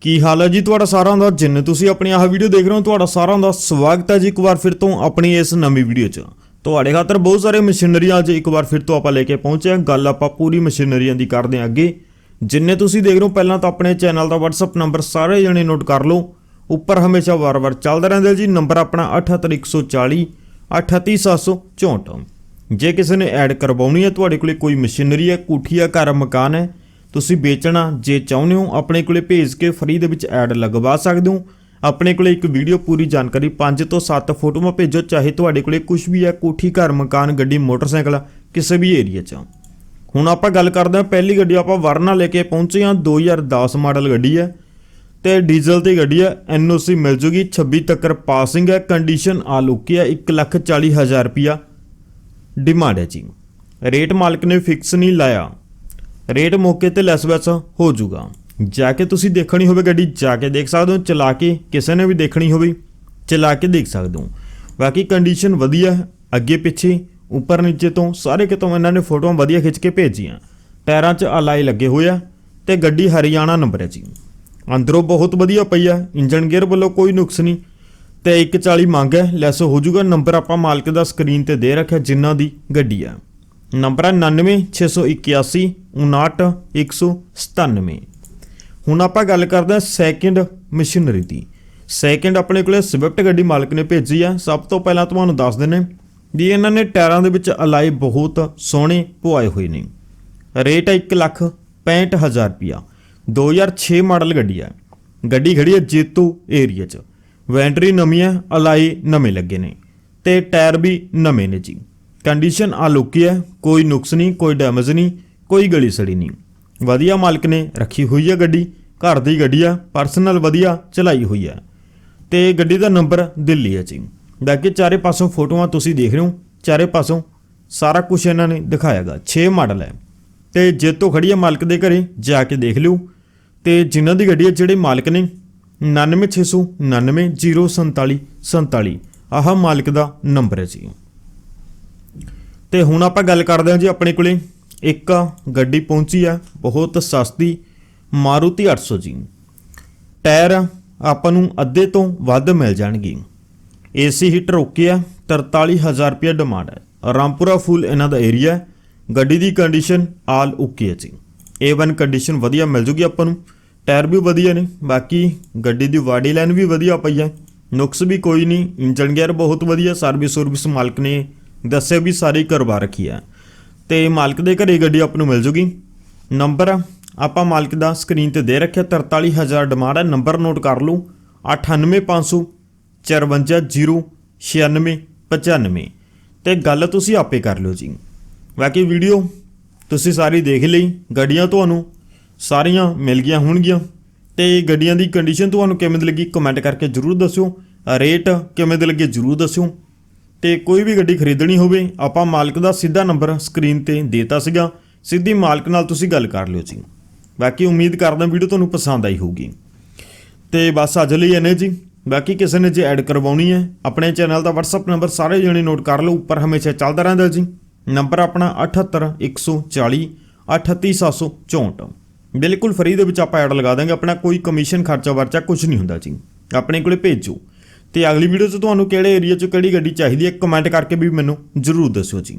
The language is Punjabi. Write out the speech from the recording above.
ਕੀ ਹਾਲ ਹੈ ਜੀ ਤੁਹਾਡਾ ਸਾਰਿਆਂ ਦਾ? ਜਿੰਨੇ ਤੁਸੀਂ ਆਪਣੀ ਆਹ ਵੀਡੀਓ ਦੇਖ ਰਹੇ ਹੋ, ਤੁਹਾਡਾ ਸਾਰਿਆਂ ਦਾ ਸਵਾਗਤ ਹੈ ਜੀ ਇੱਕ ਵਾਰ ਫਿਰ ਤੋਂ ਆਪਣੀ ਇਸ ਨਵੀਂ ਵੀਡੀਓ 'ਚ। ਤੁਹਾਡੇ ਖਾਤਰ ਬਹੁਤ ਸਾਰੇ ਮਸ਼ੀਨਰੀਆਂ ਅੱਜ ਇੱਕ ਵਾਰ ਫਿਰ ਤੋਂ ਆਪਾਂ ਲੈ ਕੇ ਪਹੁੰਚੇ ਹਾਂ। ਗੱਲ ਆਪਾਂ ਪੂਰੀ ਮਸ਼ੀਨਰੀਆਂ ਦੀ ਕਰਦੇ ਹਾਂ ਅੱਗੇ। ਜਿੰਨੇ ਤੁਸੀਂ ਦੇਖ ਰਹੇ ਹੋ, ਪਹਿਲਾਂ ਤਾਂ ਆਪਣੇ ਚੈਨਲ ਦਾ WhatsApp ਨੰਬਰ ਸਾਰੇ ਜਣੇ ਨੋਟ ਕਰ ਲਓ। ਉੱਪਰ ਹਮੇਸ਼ਾ ਵਾਰ-ਵਾਰ ਚੱਲਦਾ ਰਹਿੰਦਾ ਜੀ। ਨੰਬਰ ਆਪਣਾ 78140 38764 ਜੇ ਕਿਸੇ ਨੇ ਐਡ ਕਰਵਾਉਣੀ ਹੈ, ਤੁਹਾਡੇ ਕੋਲੇ ਕੋਈ ਮਸ਼ੀਨਰੀ ਹੈ, ਕੋਠੀ ਹੈ, ਘਰ, ਮਕਾਨ ਹੈ ਤੁਸੀਂ ਵੇਚਣਾ, ਜੇ ਚਾਹੁੰਦੇ ਹੋ, ਆਪਣੇ ਕੋਲੇ ਭੇਜ ਕੇ ਫ੍ਰੀ ਦੇ ਵਿੱਚ ਐਡ ਲਗਵਾ ਸਕਦੇ ਹੋ। ਆਪਣੇ ਕੋਲੇ ਇੱਕ ਵੀਡੀਓ ਪੂਰੀ ਜਾਣਕਾਰੀ 5 ਤੋਂ 7 ਫੋਟੋਆਂ ਭੇਜੋ, ਚਾਹੇ ਤੁਹਾਡੇ ਕੋਲੇ ਕੁਝ ਵੀ ਹੈ, ਕੋਠੀ, ਘਰ, ਮਕਾਨ, ਗੱਡੀ, ਮੋਟਰਸਾਈਕਲ, ਕਿਸੇ ਵੀ ਏਰੀਆ 'ਚ। ਹੁਣ ਆਪਾਂ ਗੱਲ ਕਰਦੇ ਹਾਂ, ਪਹਿਲੀ ਗੱਡੀ ਆਪਾਂ ਵਰਨਾ ਲੈ ਕੇ ਪਹੁੰਚੇ ਹਾਂ 2010 ਮਾਡਲ ਗੱਡੀ ਹੈ ਤੇ ਡੀਜ਼ਲ ਦੀ ਗੱਡੀ ਹੈ ਐਨਓਸੀ ਮਿਲ ਜੂਗੀ 26 ਤੱਕ ਪਾਸਿੰਗ ਹੈ ਕੰਡੀਸ਼ਨ ਆਲ ਓਕੇ ਹੈ 140000 ਰੁਪਿਆ ਡਿਮਾਂਡ ਹੈ ਜੀ। ਰੇਟ ਮਾਲਕ ਨੇ ਫਿਕਸ ਨਹੀਂ ਲਾਇਆ। ਰੇਟ ਮੌਕੇ ਤੇ ਲੈਸ ਵੈਸ ਹੋ ਜਾਊਗਾ। ਜਾ ਕੇ ਤੁਸੀਂ ਦੇਖਣੀ ਹੋਵੇ ਗੱਡੀ, ਜਾ ਕੇ ਦੇਖ ਸਕਦੇ ਹੋ, ਚਲਾ ਕੇ ਕਿਸੇ ਨੇ ਵੀ ਦੇਖਣੀ ਹੋਵੇ, ਚਲਾ ਕੇ ਦੇਖ ਸਕਦੇ ਹੋ। ਬਾਕੀ ਕੰਡੀਸ਼ਨ ਵਧੀਆ ਹੈ, ਅੱਗੇ ਪਿੱਛੇ, ਉੱਪਰ ਨੀਚੇ ਤੋਂ ਸਾਰੇ ਕਿਤੋਂ ਇਹਨਾਂ ਨੇ ਫੋਟੋਆਂ ਵਧੀਆ ਖਿੱਚ ਕੇ ਭੇਜੀਆਂ। ਟਾਇਰਾਂ 'ਚ ਅਲਾਈ ਲੱਗੇ ਹੋਏ ਆ ਤੇ ਗੱਡੀ ਹਰਿਆਣਾ ਨੰਬਰ ਹੈ ਜੀ। ਅੰਦਰੋਂ ਬਹੁਤ ਵਧੀਆ ਪਈ ਆ ਇੰਜਨ ਗੇਅਰ ਵੱਲੋਂ ਕੋਈ ਨੁਕਸ ਨਹੀਂ। ਤੇ 140 ਮੰਗ ਹੈ, ਲੈਸ ਹੋ ਜਾਊਗਾ, ਨੰਬਰ ਆਪਾਂ ਮਾਲਕ ਦਾ ਸਕਰੀਨ ਤੇ ਦੇ ਰੱਖਿਆ ਜਿਨ੍ਹਾਂ ਦੀ ਗੱਡੀ ਆ। ਨੰਬਰ ਹੈ 99681 59197 ਹੁਣ ਆਪਾਂ ਗੱਲ ਕਰਦੇ ਹਾਂ ਸੈਕਿੰਡ ਮਸ਼ੀਨਰੀ ਦੀ। ਸੈਕਿੰਡ ਆਪਣੇ ਕੋਲੇ ਸਵਿਫਟ ਗੱਡੀ ਮਾਲਕ ਨੇ ਭੇਜੀ ਆ। ਸਭ ਤੋਂ ਪਹਿਲਾਂ ਤੁਹਾਨੂੰ ਦੱਸ ਦਿੰਨੇ ਵੀ ਇਹਨਾਂ ਨੇ ਟਾਇਰਾਂ ਦੇ ਵਿੱਚ ਅਲਾਈ ਬਹੁਤ ਸੋਹਣੇ ਪਵਾਏ ਹੋਏ ਨੇ। ਰੇਟ ਹੈ 1 ਲੱਖ 65000 ਰੁਪਿਆ 2006 ਮਾਡਲ ਗੱਡੀ ਹੈ ਗੱਡੀ ਖੜੀ ਹੈ ਜੇਤੂ ਏਰੀਆ 'ਚ। ਵੈਂਟਰੀ ਨਵੀਂ ਹੈ ਅਲਾਈ ਨਵੇਂ ਲੱਗੇ ਨੇ। ਤੇ ਟਾਇਰ ਵੀ ਨਵੇਂ ਨੇ ਜੀ। ਕੰਡੀਸ਼ਨ ਆ ਲੁਕੀ ਹੈ ਕੋਈ ਨੁਕਸ ਨਹੀਂ, ਕੋਈ ਡੈਮੇਜ ਨਹੀਂ। ਕੋਈ ਗਲੀ ਸੜੀ ਨਹੀਂ। ਵਧੀਆ ਮਾਲਕ ਨੇ ਰੱਖੀ ਹੋਈ ਹੈ ਗੱਡੀ, ਘਰ ਦੀ ਗੱਡੀ ਆ ਪਰਸਨਲ ਵਧੀਆ ਚਲਾਈ ਹੋਈ ਹੈ ਤੇ ਗੱਡੀ ਦਾ ਨੰਬਰ ਦਿੱਲੀ ਹੈ ਜੀ। ਬਾਕੀ ਚਾਰੇ ਪਾਸੋਂ ਫੋਟੋਆਂ ਤੁਸੀਂ ਦੇਖ ਰਹੇ ਹੋ, ਚਾਰੇ ਪਾਸੋਂ ਸਾਰਾ ਕੁਝ ਇਹਨਾਂ ਨੇ ਦਿਖਾਇਆਗਾ 6 ਮਾਡਲ ਹੈ ਤੇ ਜੇਤੋਂ ਖੜੀ ਹੈ ਮਾਲਕ ਦੇ ਘਰੇ, ਜਾ ਕੇ ਦੇਖ ਲਿਓ। ਤੇ ਜਿਨ੍ਹਾਂ ਦੀ ਗੱਡੀ ਹੈ ਜਿਹੜੇ ਮਾਲਕ ਨੇ 9669904747 ਆਹ ਮਾਲਕ ਦਾ ਨੰਬਰ ਹੈ ਜੀ। ਤੇ ਹੁਣ ਆਪਾਂ ਗੱਲ ਕਰਦੇ ਹਾਂ ਜੀ ਆਪਣੇ ਕੋਲੇ ਇੱਕ ਗੱਡੀ ਪਹੁੰਚੀ ਆ, ਬਹੁਤ ਸਸਤੀ, ਮਾਰੂਤੀ 800 ਜੀ। ਟਾਇਰ ਆਪਾਂ ਨੂੰ ਅੱਧੇ ਤੋਂ ਵੱਧ ਮਿਲ ਜਾਣਗੇ। ਏਸੀ ਹੀਟਰ ਓਕੇ ਆ 43000 ਰੁਪਏ ਡਿਮਾਂਡ ਹੈ। ਰਾਮਪੁਰਾ ਫੁੱਲ ਇਹਨਾਂ ਦਾ ਏਰੀਆ ਗੱਡੀ ਦੀ ਕੰਡੀਸ਼ਨ ਆਲ ਓਕੇ ਹੈ ਜੀ। A1 ਕੰਡੀਸ਼ਨ ਵਧੀਆ ਮਿਲ ਜੂਗੀ ਆਪਾਂ ਨੂੰ। ਟਾਇਰ ਵੀ ਵਧੀਆ ਨੇ, ਬਾਕੀ ਗੱਡੀ ਦੀ ਬਾਡੀ ਲਾਈਨ ਵੀ ਵਧੀਆ ਪਈ ਹੈ। ਨੁਕਸ ਵੀ ਕੋਈ ਨਹੀਂ ਇੰਜਨ ਗੇਅਰ ਬਹੁਤ ਵਧੀਆ ਸਰਵਿਸ ਸਰਵਿਸ ਮਾਲਕ ਨੇ ਦੱਸਿਆ ਵੀ ਸਾਰੀ ਕਰਵਾ ਰੱਖੀ ਹੈ। ਤੇ ਮਾਲਕ ਦੇ ਘਰੇ ਗੱਡੀ ਆਪ ਨੂੰ ਮਿਲ ਜੂਗੀ। ਨੰਬਰ, ਆਪਾਂ ਮਾਲਕ ਦਾ ਸਕਰੀਨ ਤੇ ਦੇ ਰੱਖਿਆ 43000 ਡਿਮਾਂਡ ਹੈ, ਨੰਬਰ ਨੋਟ ਕਰ ਲਓ 98500 54099695 ਤੇ ਗੱਲ ਤੁਸੀਂ ਆਪੇ ਕਰ ਲਿਓ ਜੀ। ਬਾਕੀ ਵੀਡੀਓ ਤੁਸੀਂ ਸਾਰੀ ਦੇਖ ਲਈ, ਗੱਡੀਆਂ ਤੁਹਾਨੂੰ ਸਾਰੀਆਂ ਮਿਲ ਗਈਆਂ ਹੋਣਗੀਆਂ। ਤੇ ਗੱਡੀਆਂ ਦੀ ਕੰਡੀਸ਼ਨ ਤੁਹਾਨੂੰ ਕਿਵੇਂ ਦੀ ਲੱਗੀ ਕਮੈਂਟ ਕਰਕੇ ਜਰੂਰ ਦੱਸਿਓ। ਰੇਟ ਕਿਵੇਂ ਦੇ ਲੱਗੇ, ਜਰੂਰ ਦੱਸਿਓ। ਤੇ ਕੋਈ ਵੀ ਗੱਡੀ ਖਰੀਦਣੀ ਹੋਵੇ, ਆਪਾਂ ਮਾਲਕ ਦਾ ਸਿੱਧਾ ਨੰਬਰ ਸਕਰੀਨ ਤੇ ਦੇਤਾ ਸੀਗਾ। ਸਿੱਧੀ ਮਾਲਕ ਨਾਲ ਤੁਸੀਂ ਗੱਲ ਕਰ ਲਿਓ ਜੀ। ਬਾਕੀ ਉਮੀਦ ਕਰਦਾ ਵੀਡੀਓ ਤੁਹਾਨੂੰ ਪਸੰਦ ਆਈ ਹੋਊਗੀ। ਤੇ ਬਸ ਅੱਜ ਲਈ ਇਹਨੇ ਜੀ। ਬਾਕੀ ਕਿਸੇ ਨੇ ਜੇ ਐਡ ਕਰਵਾਉਣੀ ਹੈ, ਆਪਣੇ ਚੈਨਲ ਦਾ WhatsApp ਨੰਬਰ ਸਾਰੇ ਜਣੇ ਨੋਟ ਕਰ ਲਓ। ਉੱਪਰ ਹਮੇਸ਼ਾ ਚੱਲਦਾ ਰਹਿੰਦਾ ਜੀ। ਨੰਬਰ ਆਪਣਾ 78140 38764 ਬਿਲਕੁਲ ਫਰੀ ਦੇ ਵਿੱਚ ਆਪਾਂ ਐਡ ਲਗਾ ਦਾਂਗੇ। ਆਪਣਾ ਕੋਈ ਕਮਿਸ਼ਨ ਖਰਚਾ ਵਰਚਾ ਕੁਝ ਨਹੀਂ ਹੁੰਦਾ ਜੀ। ਆਪਣੇ ਕੋਲੇ ਭੇਜੋ। ਤੇ ਅਗਲੀ ਵੀਡੀਓ 'ਚ ਤੁਹਾਨੂੰ ਕਿਹੜੇ ਏਰੀਆ 'ਚ ਕਿਹੜੀ ਗੱਡੀ ਚਾਹੀਦੀ ਹੈ ਕਮੈਂਟ ਕਰਕੇ ਵੀ ਮੈਨੂੰ ਜਰੂਰ ਦੱਸਿਓ ਜੀ।